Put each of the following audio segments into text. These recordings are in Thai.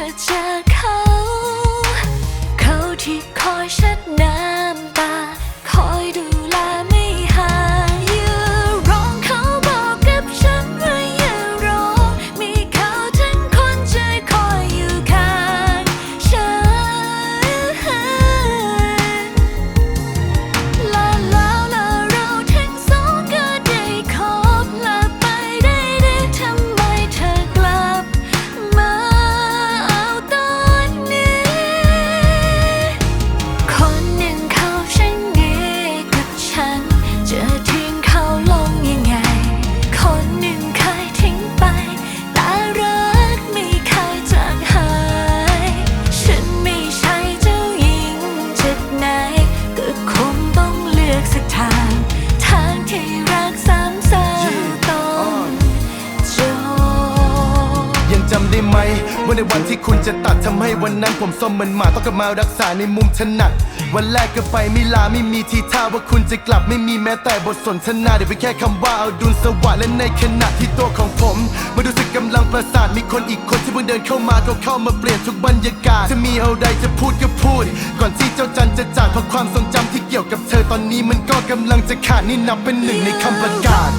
good job. ว่าในวันที่คุณจะตัดทำให้วันนั้นผมส้มเหมือนหมาต้องกลับมารักษาในมุมถนัดวันแรกก็ไปไม่ลาไม่มีทีท่าว่าคุณจะกลับไม่มีแม้แต่บทสนทนาเดี๋ยวไปแค่คำว่าเอาดุลสวัสดิ์และในขณะที่ตัวของผมมาดูสึกกำลังประสาทมีคนอีกคนที่เพิ่งเดินเข้ามาก็เข้ามาเปลี่ยนทุกบรรยากาศจะมีอะไรจะพูดก็พูด ก่อนที่เจ้าจันจะจากเพราะความทรงจำที่เกี่ยวกับเธอตอนนี้มันก็กำลังจะขาดนี่นับเป็นหนึ่งในคำประกาศ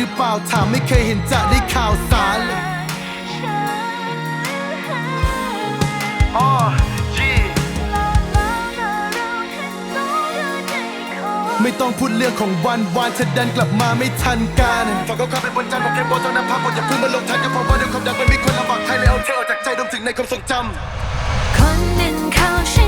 หรือเปล่าถามไม่เคยเห็นจะได้ข่าวสารเลยอ๋อจีไม่ต้องพูดเรื่องของวันวานเธอดันกลับมาไม่ทันการฝากเขาข้ามไปบนจันทร์บอกแค่บอกเท่านั้นภาพหมดอย่าเพิ่งมาลงทันก็เพราะว่าด้วยความดังมันมีคนลำบากใครเลยเอาเธอออกจากใจรวมถึงในความทรงจำ คนหนึ่งเขาช่าง